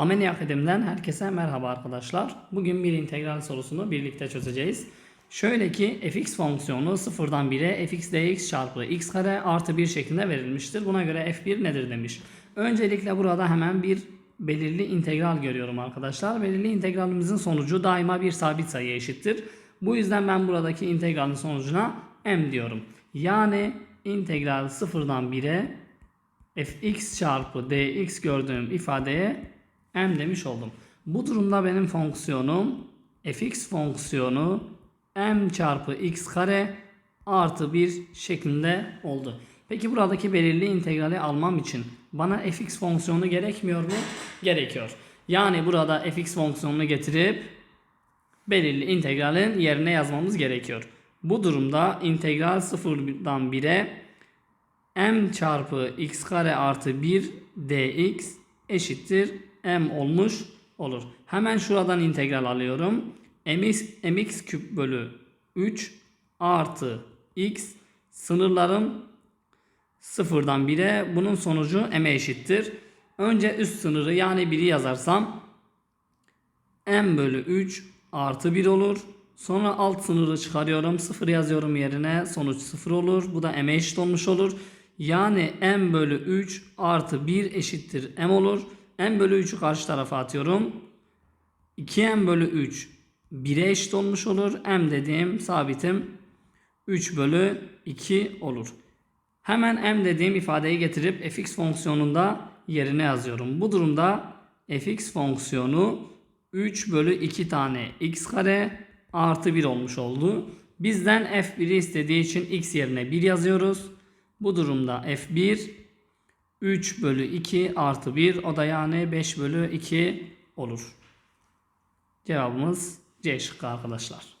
Ameni Akademi'den herkese merhaba arkadaşlar. Bugün bir integral sorusunu birlikte çözeceğiz. Şöyle ki fx fonksiyonu sıfırdan 1'e fx dx çarpı x kare artı 1 şeklinde verilmiştir. Buna göre f1 nedir demiş. Öncelikle burada hemen bir belirli integral görüyorum arkadaşlar. Belirli integralimizin sonucu daima bir sabit sayıya eşittir. Bu yüzden ben buradaki integralin sonucuna m diyorum. Yani integral sıfırdan 1'e fx çarpı dx gördüğüm ifadeye m demiş oldum. Bu durumda benim fonksiyonum fx fonksiyonu m çarpı x kare artı 1 şeklinde oldu. Peki buradaki belirli integrali almam için bana fx fonksiyonu gerekmiyor mu? Gerekiyor. Yani burada fx fonksiyonunu getirip belirli integralin yerine yazmamız gerekiyor. Bu durumda integral sıfırdan 1'e m çarpı x kare artı 1 dx eşittir m olmuş olur. Hemen şuradan integral alıyorum. mx, mx küp bölü 3 artı x sınırlarım sıfırdan 1'e bunun sonucu m'e eşittir. Önce üst sınırı yani 1'i yazarsam m bölü 3 artı 1 olur. Sonra alt sınırı çıkarıyorum. 0 yazıyorum yerine. Sonuç 0 olur. Bu da m'e eşit olmuş olur. Yani m bölü 3 artı 1 eşittir m olur. m bölü 3'ü karşı tarafa atıyorum. 2m bölü 3 1'e eşit olmuş olur. m dediğim sabitim 3 bölü 2 olur. Hemen m dediğim ifadeyi getirip fx fonksiyonunda yerine yazıyorum. Bu durumda fx fonksiyonu 3 bölü 2 tane x kare artı 1 olmuş oldu. Bizden f1'i istediği için x yerine 1 yazıyoruz. Bu durumda f1 3 bölü 2 artı 1 o da yani 5 bölü 2 olur. Cevabımız C şıkkı arkadaşlar.